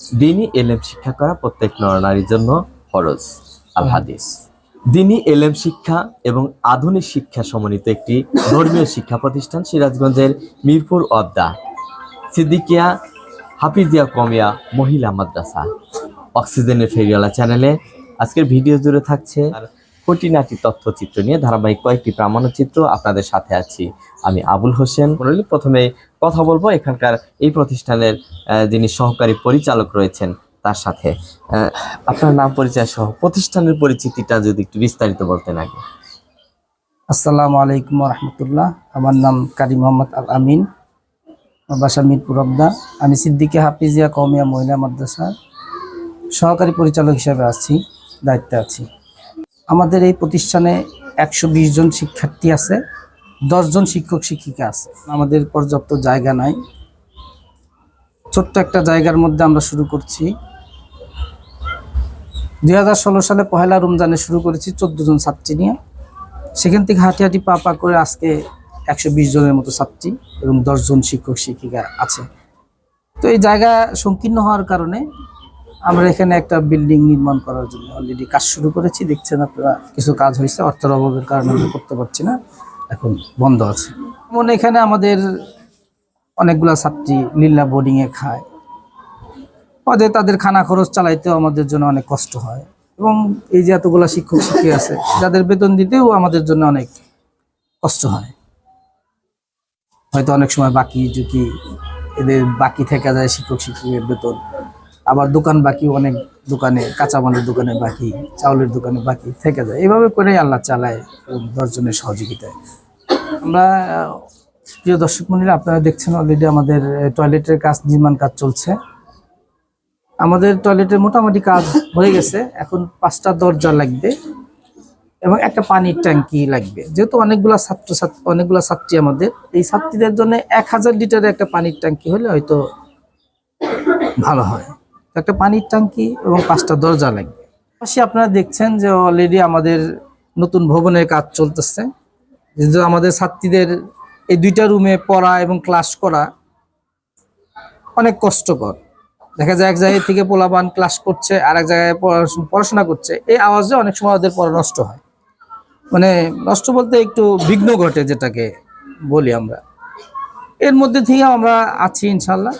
দিনই এলেম শিক্ষা করা প্রত্যেক নরনারীর জন্য ফরজ আল হাদিস দিনই এলেম শিক্ষা এবং আধুনিক শিক্ষা সমন্বিত একটি ধর্মীয় শিক্ষা প্রতিষ্ঠান সিরাজগঞ্জের মিরপুর অদ্দা, সিদ্দিকিয়া হাফিজিয়া কমিয়া মহিলা মাদ্রাসা। অক্সিজেনের ফেরিওয়ালা চ্যানেলে আজকের ভিডিও জুড়ে থাকছে খুঁটিনাটি তথ্যচিত্র নিয়ে ধারাবাহিক কয়েকটি প্রামাণ্যচিত্র আপনাদের সাথে আছি। আমি আবুল হোসেন। প্রথমে কথা বলব এখানকার এই প্রতিষ্ঠানের যিনি সহকারী পরিচালক রয়েছেন, তার সাথে। আপনার নাম পরিচয় সহ প্রতিষ্ঠানের পরিচিতিটা যদি একটু বিস্তারিত বলতেন আগে। আসসালামু আলাইকুম রহমতুল্লাহ আমার নাম কারি মোহাম্মদ আল আমিন। বাসা মিরপুর অবদা আমি সিদ্দিকে হাফিজিয়া কৌমিয়া মহিলা মাদ্রাসার সহকারী পরিচালক হিসেবে আছি, দায়িত্বে আছি। আমাদের এই প্রতিষ্ঠানে একশো বিশ জন শিক্ষার্থী আছে, দশজন শিক্ষক শিক্ষিকা আছে। আমাদের পর্যাপ্ত জায়গা নাই। ছোট্ট একটা জায়গার মধ্যে আমরা শুরু করছি। দুই হাজার ষোলো সালে পহেলা রমজানে শুরু করেছি চোদ্দ জন ছাত্রী নিয়ে। সেখান থেকে হাঁটি হাঁটি পা পা করে আজকে একশো বিশ জনের মতো ছাত্রী এবং দশজন শিক্ষক শিক্ষিকা আছে। তো এই জায়গা সংকীর্ণ হওয়ার কারণে আমরা এখানে একটা বিল্ডিং নির্মাণ করার জন্য অলরেডি কাজ শুরু করেছি। দেখছেন আপনারা, কিছু কাজ হয়েছে, অর্থের অভাবের কারণে আমরা করতে পারছি না। এখন বন্ধ আছে। যেমন এখানে আমাদের অনেকগুলা ছাত্রী লীলা বোর্ডিংয়ে খায়। পদে তাদের খানা খরচ চালাইতেও আমাদের জন্য অনেক কষ্ট হয়। এবং এই যে এতগুলা শিক্ষক শিক্ষিকা আছে, যাদের বেতন দিতেও আমাদের জন্য অনেক কষ্ট হয়। হয়তো অনেক সময় বাকি যদি এদের বাকি থেকে যায় শিক্ষক শিক্ষকের বেতন। আবার দোকান বাকি অনেক দোকানে, কাঁচামালের দোকানে বাকি, চাউলের দোকানে বাকি থেকে যায়। এভাবে করে আল্লাহ চালায় দশজনের সহযোগিতায়। আমরা প্রিয় দর্শক মন্ডলী, আপনারা দেখছেন অলরেডি আমাদের টয়লেটের কাজ নির্মাণ কাজ চলছে। আমাদের টয়লেটের মোটামুটি কাজ হয়ে গেছে। এখন পাঁচটা দরজা লাগবে এবং একটা পানির ট্যাঙ্কি লাগবে। যেহেতু অনেকগুলা ছাত্র ছাত্রী, অনেকগুলা ছাত্রী আমাদের, এই ছাত্রীদের জন্য এক হাজার লিটারের একটা পানির ট্যাঙ্কি হলে হয়তো ভালো হয়। একটা পানির ট্যাঙ্কি এবং পাঁচটা দরজা লাগবে। পাশে আপনারা দেখছেন যে অলরেডি আমাদের নতুন ভবনের কাজ চলতেছে। যেহেতু আমাদের ছাত্রীদের এই দুইটা রুমে পড়া এবং ক্লাস করা অনেক কষ্টকর। দেখা যায় এক জায়গায় থেকে পোলাপান ক্লাস করছে আর এক জায়গায় পড়াশো- পড়াশোনা করছে। এই আওয়াজে অনেক সময় ওদের পড়া নষ্ট হয়। মানে নষ্ট বলতে একটু বিঘ্ন ঘটে যেটাকে বলি আমরা। এর মধ্যে থেকে আমরা আছি ইনশাল্লাহ।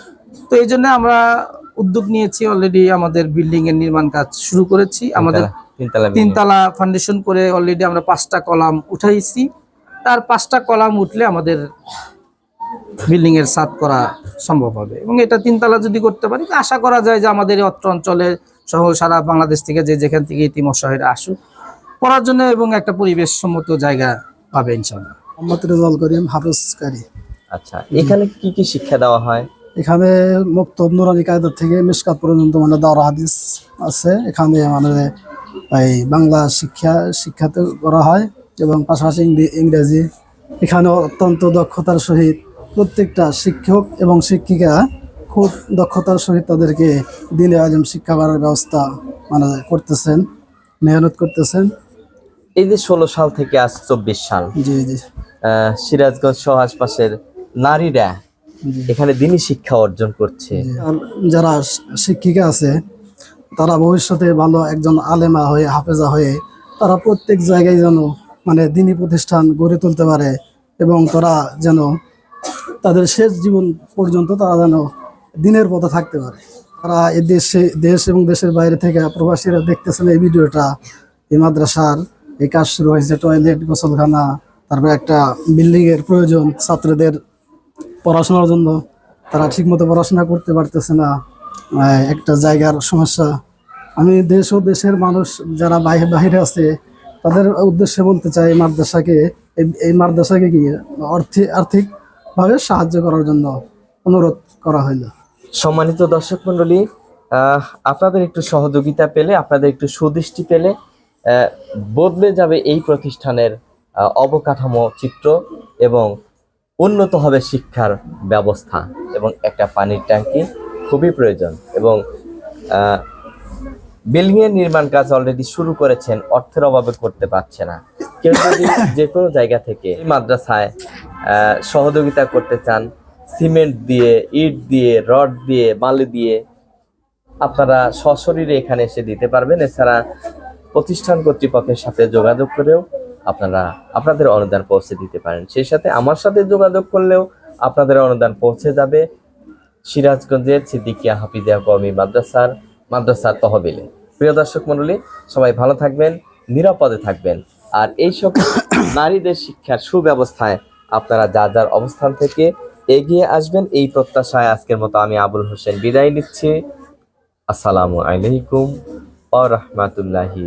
তো এই জন্য আমরা উদ্যোগ নিয়েছি অলরেডি আমাদের বিল্ডিং এর নির্মাণ কাজ শুরু করেছি। আমাদের তিনতলা ফাউন্ডেশন করে অলরেডি আমরা পাঁচটা কলাম উঠাইছি। তার পাঁচটা কলাম উঠলে আমাদের বিল্ডিং এর সাত করা সম্ভব হবে। এবং এটা তিনতলা যদি করতে পারি আশা করা যায় যে আমাদের এই অত্র অঞ্চলে সহ সারা বাংলাদেশ থেকে যে যেখান থেকে ইতিমশাহেরা আসুক পড়ার জন্য এবং একটা পরিবেশ সম্মত জায়গা পাবে ইনশাল্লাহ মোহাম্মদ রেজাল করিম হাফেজকারী আচ্ছা এখানে কি কি শিক্ষা দেওয়া হয়? এখানে মুক্তব নুরানি কায়দার থেকে মিসকাত পর্যন্ত মানে দাওরা হাদিস আছে। এখানে মানে এই বাংলা শিক্ষা শিক্ষাতে করা হয় এবং পাশাপাশি ইংরে- ইংরেজি। এখানে অত্যন্ত দক্ষতার সহিত প্রত্যেকটা শিক্ষক এবং শিক্ষিকা খুব দক্ষতার সহিত তাদেরকে দিনে আজম শিক্ষা করার ব্যবস্থা মানে করতেছেন মেহনত করতেছেন। এই যে ষোলো সাল থেকে আজ চব্বিশ সাল জি জি। সিরাজগঞ্জ সহ আশপাশের নারীরা এখানে দিনই শিক্ষা অর্জন করছে। যারা শিক্ষিকা আছে, তারা ভবিষ্যতে ভালো একজন আলেমা হয়ে, হাফেজা হয়ে, তারা প্রত্যেক জায়গায় যেন মানে দিনী প্রতিষ্ঠান গড়ে তুলতে পারে এবং তারা যেন তাদের শেষ জীবন পর্যন্ত তারা যেন দিনের পথে থাকতে পারে। তারা এ দেশে, দেশ এবং দেশের বাইরে থেকে প্রবাসীরা দেখতেছেন এই ভিডিওটা। এই মাদ্রাসার এই কাজ শুরু হয়েছে টয়লেট গোসলখানা, তারপরে একটা বিল্ডিংয়ের প্রয়োজন ছাত্রদের পড়াশোনার জন্য তারা ঠিকমতো পড়াশোনা করতে পারতেছে না একটা জায়গার সমস্যা। আমি দেশ ও দেশের মানুষ যারা বাইরে বাইরে আছে, তাদের উদ্দেশ্যে বলতে চাই মাদ্রাসাকে, এই- মাদ্রাসাকে কি আর্থিক আর্থিকভাবে সাহায্য করার জন্য অনুরোধ করা হইল। সম্মানিত দর্শক মন্ডলী আপনাদের একটু সহযোগিতা পেলে, আপনাদের একটু সুদৃষ্টি পেলে বদলে যাবে এই প্রতিষ্ঠানের অবকাঠামো চিত্র এবং উন্নত হবে শিক্ষার ব্যবস্থা এবং একটা পানির ট্যাঙ্কি খুবই প্রয়োজন এবং বিল্ডিং এর নির্মাণ কাজ অলরেডি শুরু করেছেন অর্থের অভাবে করতে পারছে না। কেউ যদি যে কোনো জায়গা থেকে এই মাদ্রাসায় সহযোগিতা করতে চান সিমেন্ট দিয়ে ইট দিয়ে রড দিয়ে বালি দিয়ে আপনারা সশরীরে এখানে এসে দিতে পারবেন। এছাড়া প্রতিষ্ঠান কর্তৃপক্ষের সাথে যোগাযোগ করেও আপনারা আপনাদের অনুদান পৌঁছে দিতে পারেন। সেই সাথে আমার সাথে যোগাযোগ করলেও আপনাদের অনুদান পৌঁছে যাবে। সিরাজগঞ্জের সিদ্দিকিয়া হাফিজিয়া কওমি মাদ্রাসার মাদ্রাসার তহবিলে। প্রিয় দর্শক মণ্ডলী, সবাই ভালো থাকবেন, নিরাপদে থাকবেন। আর এই সব নারীদের শিক্ষার সুব্যবস্থায় আপনারা যার যার অবস্থান থেকে এগিয়ে আসবেন, এই প্রত্যাশায় আজকের মতো আমি আবুল হোসেন বিদায় নিচ্ছি। আসসালামু আলাইকুম ওয়া রাহমাতুল্লাহি